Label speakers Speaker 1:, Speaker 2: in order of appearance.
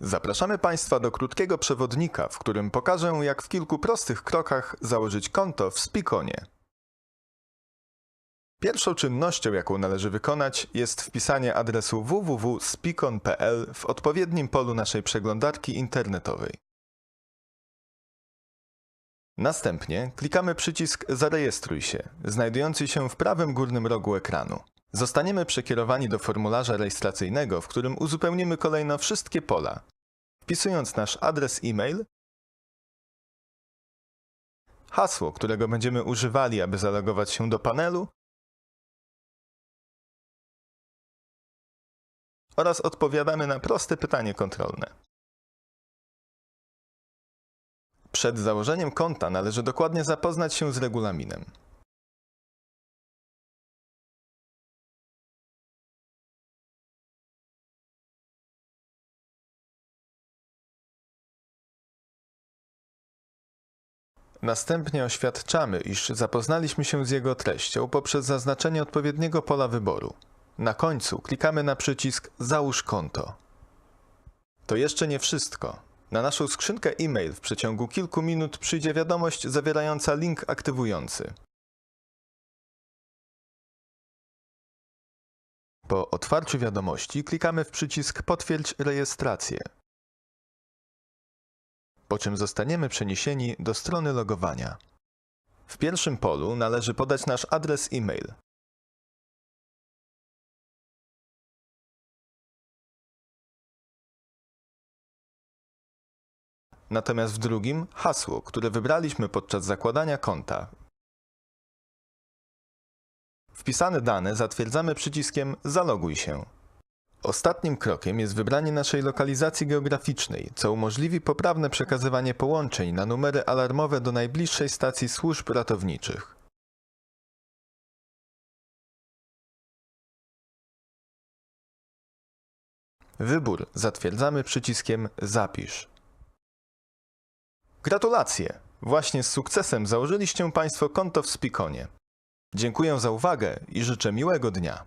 Speaker 1: Zapraszamy Państwa do krótkiego przewodnika, w którym pokażę, jak w kilku prostych krokach założyć konto w Spikonie. Pierwszą czynnością, jaką należy wykonać, jest wpisanie adresu www.spikon.pl w odpowiednim polu naszej przeglądarki internetowej. Następnie klikamy przycisk Zarejestruj się, znajdujący się w prawym górnym rogu ekranu. Zostaniemy przekierowani do formularza rejestracyjnego, w którym uzupełnimy kolejno wszystkie pola, wpisując nasz adres e-mail, hasło, którego będziemy używali, aby zalogować się do panelu oraz odpowiadamy na proste pytanie kontrolne. Przed założeniem konta należy dokładnie zapoznać się z regulaminem. Następnie oświadczamy, iż zapoznaliśmy się z jego treścią poprzez zaznaczenie odpowiedniego pola wyboru. Na końcu klikamy na przycisk Załóż konto. To jeszcze nie wszystko. Na naszą skrzynkę e-mail w przeciągu kilku minut przyjdzie wiadomość zawierająca link aktywujący. Po otwarciu wiadomości klikamy w przycisk Potwierdź rejestrację, po czym zostaniemy przeniesieni do strony logowania. W pierwszym polu należy podać nasz adres e-mail. Natomiast w drugim hasło, które wybraliśmy podczas zakładania konta. Wpisane dane zatwierdzamy przyciskiem Zaloguj się. Ostatnim krokiem jest wybranie naszej lokalizacji geograficznej, co umożliwi poprawne przekazywanie połączeń na numery alarmowe do najbliższej stacji służb ratowniczych. Wybór zatwierdzamy przyciskiem Zapisz. Gratulacje! Właśnie z sukcesem założyliście Państwo konto w Spikonie. Dziękuję za uwagę i życzę miłego dnia.